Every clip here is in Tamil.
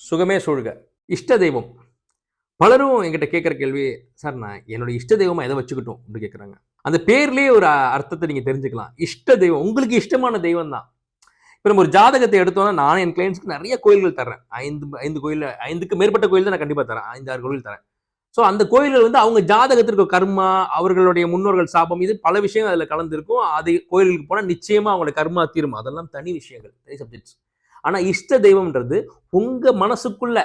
சுகமே சூழ்க. இஷ்ட தெய்வம். பலரும் என்கிட்ட கேட்குற கேள்வி சார் நான் என்னோட இஷ்ட தெய்வமா எதை வச்சுக்கிட்டோம்? அப்படின்னு கேட்குறாங்க. அந்த பேர்லேயே ஒரு அர்த்தத்தை நீங்க தெரிஞ்சுக்கலாம். இஷ்ட தெய்வம் உங்களுக்கு இஷ்டமான தெய்வம் தான். இப்போ நம்ம ஒரு ஜாதகத்தை எடுத்தோம்னா நானும் என் கிளைண்ட்ஸ்க்கு நிறைய கோயில்கள் தரேன் ஐந்து ஐந்து கோயில் ஐந்துக்கு மேற்பட்ட கோயில் தான் நான் கண்டிப்பாக தரேன் ஐந்து ஆறு கோயில் தரேன் ஸோ அந்த கோயில்கள் வந்து அவங்க ஜாதகத்திற்கு கர்மா அவர்களுடைய முன்னோர்கள் சாபம் இது பல விஷயங்கள் அதில் கலந்துருக்கும். அது கோயிலுக்கு போனால் நிச்சயமா அவங்களோட கர்மா தீரும். அதெல்லாம் தனி விஷயங்கள் தனி சப்ஜெக்ட்ஸ் ஆனா இஷ்ட தெய்வம்ன்றது உங்க மனசுக்குள்ள.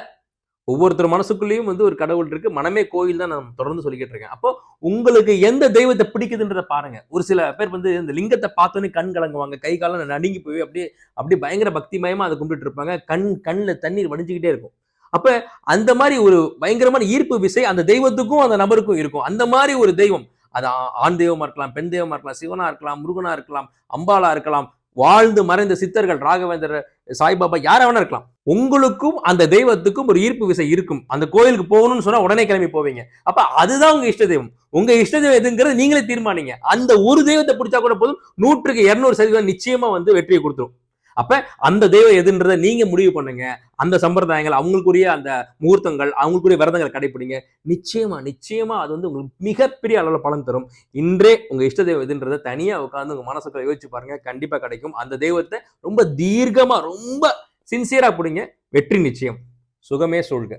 ஒவ்வொருத்தர் மனசுக்குள்ளேயும் வந்து ஒரு கடவுள் இருக்கு. மனமே கோயில் தான் நான் தொடர்ந்து சொல்லிக்கிட்டு இருக்கேன். அப்போ உங்களுக்கு எந்த தெய்வத்தை பிடிக்குதுன்றத பாருங்க. ஒரு சில பேர் வந்து இந்த லிங்கத்தை பார்த்தோன்னே கண் கலங்குவாங்க. கை காலம் நடுங்கி போய் அப்படியே அப்படியே பயங்கர பக்திமயமா அதை கும்பிட்டு இருப்பாங்க. கண் கண்ணில் தண்ணீர் வடிஞ்சுக்கிட்டே இருக்கும். அப்ப அந்த மாதிரி ஒரு பயங்கரமான ஈர்ப்பு விசை அந்த தெய்வத்துக்கும் அந்த நபருக்கும் இருக்கும். அந்த மாதிரி ஒரு தெய்வம். அது ஆண் தெய்வமா இருக்கலாம் பெண் தெய்வமா இருக்கலாம் சிவனா இருக்கலாம் முருகனா இருக்கலாம் அம்பாலா இருக்கலாம் வாழ்ந்து மறைந்த சித்தர்கள் ராகவேந்தர் சாய்பாபா யாரா வேணா இருக்கலாம். உங்களுக்கும் அந்த தெய்வத்துக்கும் ஒரு ஈர்ப்பு விசை இருக்கும். அந்த கோயிலுக்கு போகணும்னு சொன்னா உடனே கிளம்பி போவீங்க. அப்ப அதுதான் உங்க இஷ்ட தெய்வம். உங்க இஷ்ட தெய்வம் எதுங்கிறது நீங்களே தீர்மானிங்க. அந்த ஒரு தெய்வத்தை பிடிச்சா கூட போதும். நூற்றுக்கு இருநூறு சதவீதம் நிச்சயமா வந்து வெற்றியை கொடுத்துரும். அப்ப அந்த தெய்வம் எதுன்றதை நீங்க முடிவு பண்ணுங்க. அந்த சம்பிரதாயங்கள் அவங்களுக்குரிய அந்த முகூர்த்தங்கள் அவங்களுக்குரிய விரதங்களை கடைபிடிங்க. நிச்சயமா நிச்சயமா அது வந்து உங்களுக்கு மிகப்பெரிய அளவுல பலன் தரும். இன்றே உங்க இஷ்ட தெய்வம் எதுன்றதை தனியா உட்கார்ந்து உங்க மனசுக்குள்ள யோசிச்சு பாருங்க. கண்டிப்பா கிடைக்கும். அந்த தெய்வத்தை ரொம்ப தீர்க்கமா ரொம்ப சின்சியரா பிடிங்க. வெற்றி நிச்சயம். சுகமே சொல்க